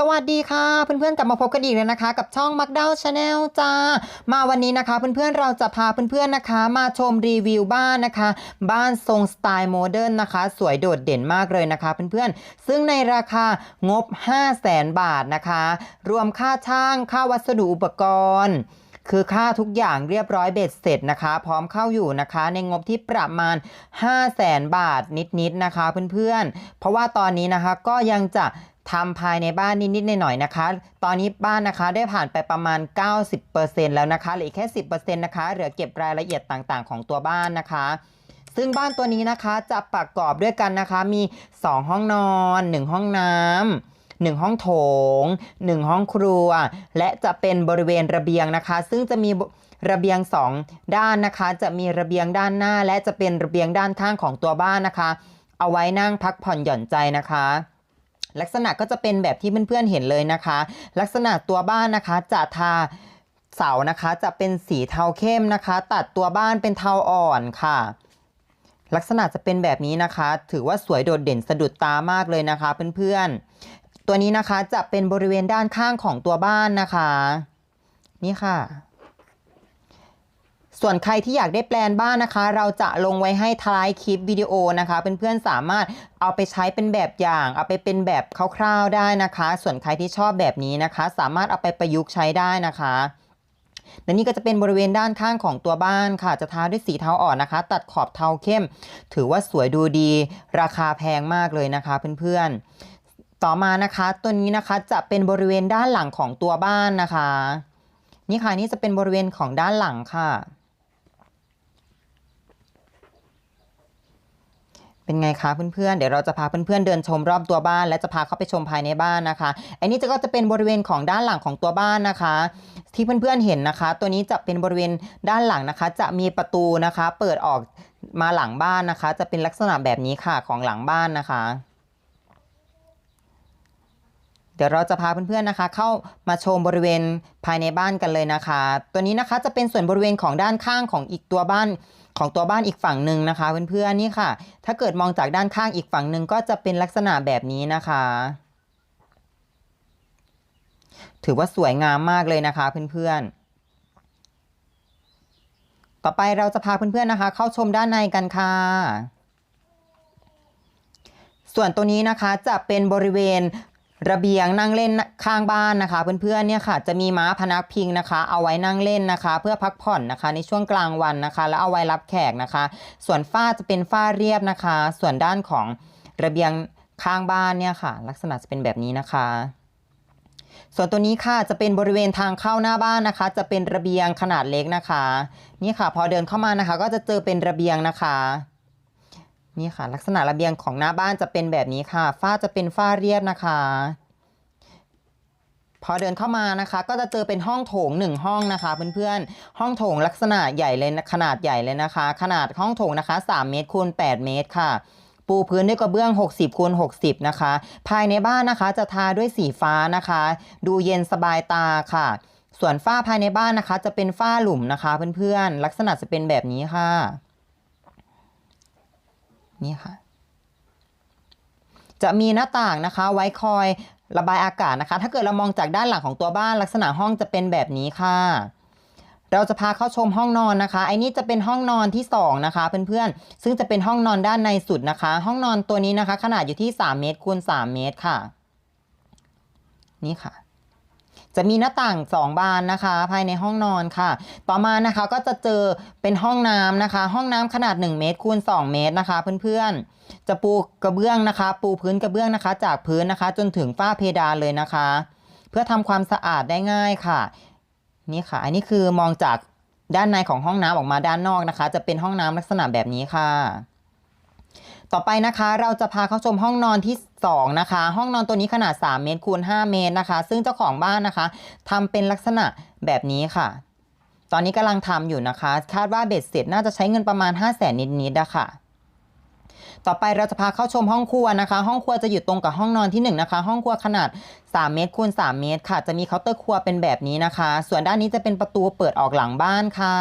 สวัสดีค่ะ เพื่อนๆกลับมาพบกันอีกแล้วนะคะ กับช่อง m a c d o w Channel จ้า มาวันนี้นะคะ เพื่อนๆเราจะพาเพื่อนๆนะคะ มาชมรีวิวบ้านนะคะ บ้านทรงสไตล์โมเดิร์นนะคะ สวยโดดเด่นมากเลยนะคะเพื่อนๆซึ่งในราคางบ 5 0 0แสนบาทนะคะ รวมค่าช่างค่าวัสดุอุปกรณ์คือค่าทุกอย่างเรียบร้อยเบ็ดเสร็จนะคะ พร้อมเข้าอยู่นะคะ ในงบที่ประมาณ 5 0 0แสนบาทนิดๆนะคะเพื่อนๆ เพราะว่าตอนนี้นะคะก็ยังจะ ทำภายในบ้านนิดๆหน่อยๆนะคะ ตอนนี้บ้านนะคะได้ผ่านไปประมาณ 90%แล้วนะคะเหลืออกแค่ 10%นะคะ เหลือเก็บรายละเอียดต่างๆ ของตัวบ้านนะคะ ซึ่งบ้านตัวนี้นะคะจะประกอบด้วยกันนะคะ มี 2 ห้องนอน 1 ห้องน้ำ1ห้องโถง 1 ห้องครัว และจะเป็นบริเวณระเบียงนะคะ ซึ่งจะมีระเบียง 2 ด้านนะคะ จะมีระเบียงด้านหน้า และจะเป็นระเบียงด้านข้างของตัวบ้านนะคะ เอาไว้นั่งพักผ่อนหย่อนใจนะคะ ลักษณะก็จะเป็นแบบที่เพื่อนๆเห็นเลยนะคะ ลักษณะตัวบ้านนะคะจะทาเสานะคะจะเป็นสีเทาเข้มนะคะ ตัดตัวบ้านเป็นเทาอ่อนค่ะ ลักษณะจะเป็นแบบนี้นะคะ ถือว่าสวยโดดเด่นสะดุดตามากเลยนะคะเพื่อนๆ ตัวนี้นะคะจะเป็นบริเวณด้านข้างของตัวบ้านนะคะ นี่ค่ะ ส่วนใครที่อยากได้แปลนบ้านนะคะ เราจะลงไว้ให้ท้ายคลิปวิดีโอนะคะเพื่อนๆสามารถเอาไปใช้เป็นแบบอย่าง เอาไปเป็นแบบคร่าวๆได้นะคะ ส่วนใครที่ชอบแบบนี้นะคะ สามารถเอาไปประยุกต์ใช้ได้นะคะและนี่ก็จะเป็นบริเวณด้านข้างของตัวบ้านค่ะ จะทาด้วยสีเทาอ่อนนะคะ ตัดขอบเทาเข้ม ถือว่าสวยดูดี ราคาแพงมากเลยนะคะเพื่อนๆ ต่อมานะคะ ตัวนี้นะคะจะเป็นบริเวณด้านหลังของตัวบ้านนะคะ นี่ค่ะนี่จะเป็นบริเวณของด้านหลังค่ะ เป็นไงคะเพื่อนๆ เดี๋ยวเราจะพาเพื่อนๆเดินชมรอบตัวบ้าน และจะพาเข้าไปชมภายในบ้านนะคะอันนี้จะก็จะเป็นบริเวณของด้านหลังของตัวบ้านนะคะ ที่เพื่อนๆเห็นนะคะ ตัวนี้จะเป็นบริเวณด้านหลังนะคะ จะมีประตูนะคะ เปิดออกมาหลังบ้านนะคะ จะเป็นลักษณะแบบนี้ค่ะของหลังบ้านนะคะ เดี๋ยวเราจะพาเพื่อนๆนะคะ เข้ามาชมบริเวณภายในบ้านกันเลยนะคะ ตัวนี้นะคะจะเป็นส่วนบริเวณของด้านข้างของอีกตัวบ้านของตัวบ้านอีกฝั่งหนึ่งนะคะ เพื่อนๆนี่ค่ะ ถ้าเกิดมองจากด้านข้างอีกฝั่งหนึ่งก็จะเป็นลักษณะแบบนี้นะคะ ถือว่าสวยงามมากเลยนะคะ เพื่อนๆ ต่อไปเราจะพาเพื่อนๆนะคะ เข้าชมด้านในกันค่ะส่วนตัวนี้นะคะจะเป็นบริเวณ ระเบียงนั่งเล่นข้างบ้านนะคะ เพื่อนๆเนี่ยค่ะจะมีม้าพนักพิงนะคะ เอาไว้นั่งเล่นนะคะ เพื่อพักผ่อนนะคะ ในช่วงกลางวันนะคะ แล้วเอาไว้รับแขกนะคะ ส่วนฝ้าจะเป็นฝ้าเรียบนะคะ ส่วนด้านของระเบียงข้างบ้านเนี่ยค่ะ ลักษณะจะเป็นแบบนี้นะคะ ส่วนตัวนี้ค่ะจะเป็นบริเวณทางเข้าหน้าบ้านนะคะ จะเป็นระเบียงขนาดเล็กนะคะ นี่ค่ะ พอเดินเข้ามานะคะ ก็จะเจอเป็นระเบียงนะคะ นี่ค่ะ ลักษณะระเบียงของหน้าบ้านจะเป็นแบบนี้ค่ะ ฝ้าจะเป็นฝ้าเรียบนะคะ พอเดินเข้ามานะคะ ก็จะเจอเป็นห้องโถงหนึ่งห้องนะคะ เพื่อนๆ ห้องโถงลักษณะใหญ่เลยขนาดใหญ่เลยนะคะ ขนาดห้องโถงนะคะ 3 เมตรคูณ8เมตรค่ะปูพื้นด้วยกระเบื้อง 60คูณ60 นะคะ ภายในบ้านนะคะจะทาด้วยสีฟ้านะคะ ดูเย็นสบายตาค่ะ ส่วนฝ้าภายในบ้านนะคะ จะเป็นฝ้าหลุมนะคะ เพื่อนๆ ลักษณะจะเป็นแบบนี้ค่ะ นี่ค่ะ จะมีหน้าต่างนะคะ ไว้คอยระบายอากาศนะคะ ถ้าเกิดเรามองจากด้านหลังของตัวบ้านลักษณะห้องจะเป็นแบบนี้ค่ะ เราจะพาเข้าชมห้องนอนนะคะ ไอ้นี่จะเป็นห้องนอนที่ 2 นะคะ เพื่อนๆ ซึ่งจะเป็นห้องนอนด้านในสุดนะคะ ห้องนอนตัวนี้นะคะ ขนาดอยู่ที่ 3 เมตรคูณ3เมตรค่ะ นี่ค่ะ จะมีหน้าต่าง 2 บานนะคะ ภายในห้องนอนค่ะ ต่อมานะคะก็จะเจอเป็นห้องน้ำนะคะ ห้องน้ำขนาด 1 เมตรคูณ2 เมตรนะคะ เพื่อนๆ จะปูกระเบื้องนะคะ ปูพื้นกระเบื้องนะคะ จากพื้นนะคะ จนถึงฝ้าเพดานเลยนะคะ เพื่อทำความสะอาดได้ง่ายค่ะ นี่ค่ะ อันนี้คือมองจากด้านในของห้องน้ำออกมาด้านนอกนะคะ จะเป็นห้องน้ำลักษณะแบบนี้ค่ะ ต่อไปนะคะเราจะพาเข้าชมห้องนอนที่ 2 นะคะ ห้องนอนตัวนี้ขนาด 3 เมตรคูณ5เมตรนะคะ ซึ่งเจ้าของบ้านนะคะทำเป็นลักษณะแบบนี้ค่ะ ตอนนี้กำลังทำอยู่นะคะ คาดว่าเบ็ดเสร็จน่าจะใช้เงินประมาณ 5 0 0แสนนิดๆนะคะต่อไปเราจะพาเข้าชมห้องครัวนะคะ ห้องครัวจะอยู่ตรงกับห้องนอนที่1นะคะ ห้องครัวขนาด 3 เมตรคูณ3เมตรค่ะ จะมีเคาน์เตอร์ครัวเป็นแบบนี้นะคะ ส่วนด้านนี้จะเป็นประตูเปิดออกหลังบ้านค่ะ